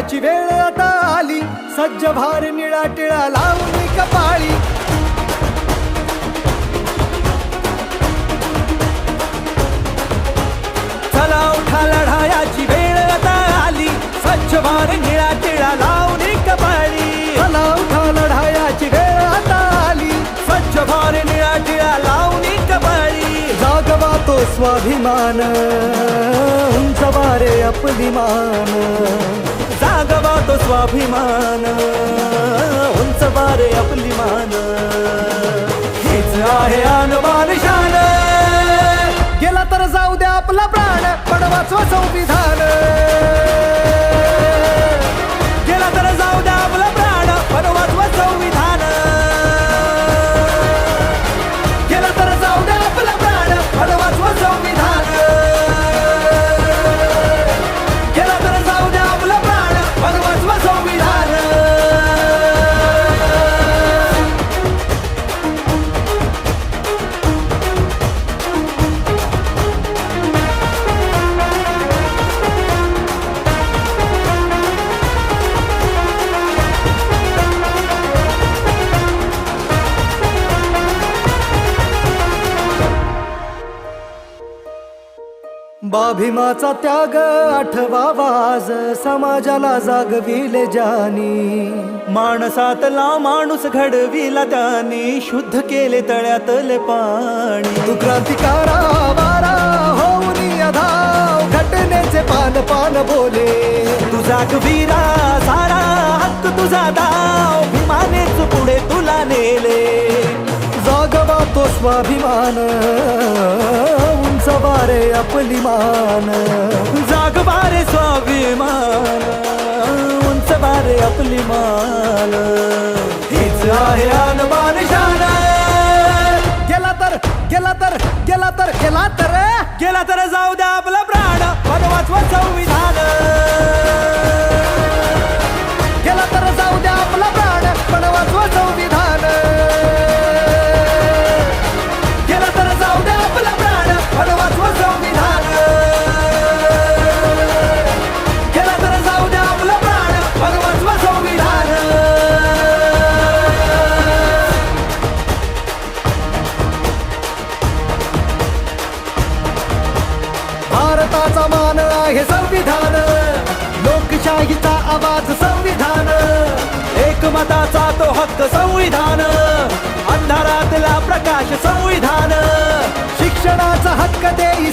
लढायाची वेळ आता आली. सज्ज भार निळा टिळा लावून कपाळी. चला उठा लढायाची वेळ आता आली. सज्ज भार निळा टिळा लावून कपाळी. चला उठा लढायाची वेळ आता आली. सज्ज भार निळा टिळा लावून कपाळी. जागवा तो स्वाभिमान उंच वारे जागवा तो स्वाभिमान. उंच वारे आपली मान. हेच आहे अनुमान शान. गेला तर जाऊ द्या आपला प्राण पण वाचवा संविधान. बाभिमाचा त्याग आठवा वाज समाजाला जागविले जानी. माणसातला माणूस घडविला त्यानी शुद्ध केले तळ्यातले पाणी. तू क्रांतिकारा वारा होऊन धाव घटनेचे पान पान बोले. तुझा कबीरा सारा हक्क तुझा दाव भीमानेच पुढे तुला नेले. जागवा तो स्वाभिमान. बारे आपली मान। जागवारे स्वाभिमान। उंच बारे आपली मान। हे संविधान. लोकशाहीचा आवाज संविधान. एकमताचा तो हक्क संविधान. अंधारातला प्रकाश संविधान. शिक्षणाचा हक्क देई